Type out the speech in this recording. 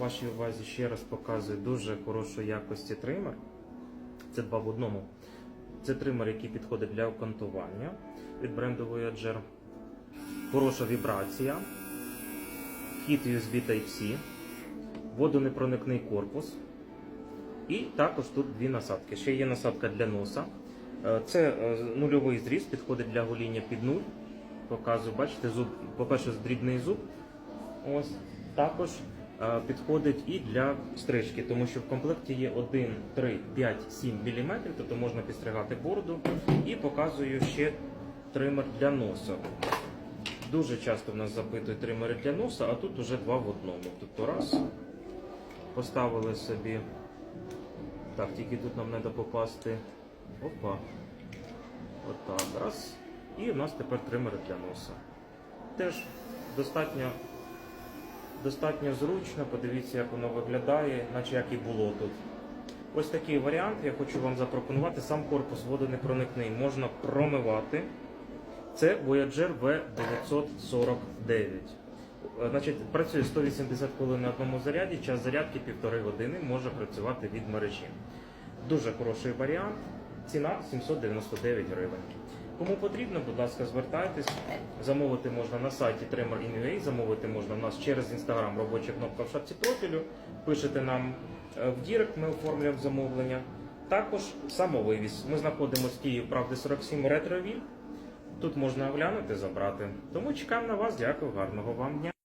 вашій увазі ще раз показую дуже хорошої якості тример. Це два в одному. Це тример, який підходить для окантування від бренду Voyager. Хороша вібрація, вхід USB Type-C, водонепроникний корпус. І також тут дві насадки. Ще є насадка для носа. Е, Це е, нульовий зріз, підходить для гоління під нуль. Показую, бачите, зуб, по-перше, дрібний зуб. Ось також підходить і для стрижки, тому що в комплекті є 1, 3, 5, 7 мм, тобто можна підстригати бороду. І показую ще тример для носа. Дуже часто в нас запитують тримери для носа, а тут уже два в одному. Тобто раз, поставили собі. Так, тільки тут нам треба попасти. Опа. Отак. Раз. І в нас тепер тримери для носа. Теж достатньо, достатньо зручно. Подивіться, як воно виглядає, наче як і було тут. Ось такий варіант я хочу вам запропонувати. Сам корпус водонепроникний можна промивати. Це Voyager V949. Е, Значить, працює 180 хвилин на одному заряді, час зарядки півтори години може працювати від мережі. Дуже хороший варіант. Ціна 799 гривень. Кому потрібно, будь ласка, звертайтесь. Замовити можна на сайті Tremor.in.ua, замовити можна в нас через Instagram, робоча кнопка в шапці профілю. Пишете нам е, в Дірект, ми оформлюємо замовлення. Також самовивіз. Ми знаходимося в Київ, правди 47 ретровіль. Тут можна оглянути, забрати. Тому чекаємо на вас. Дякую, гарного вам дня.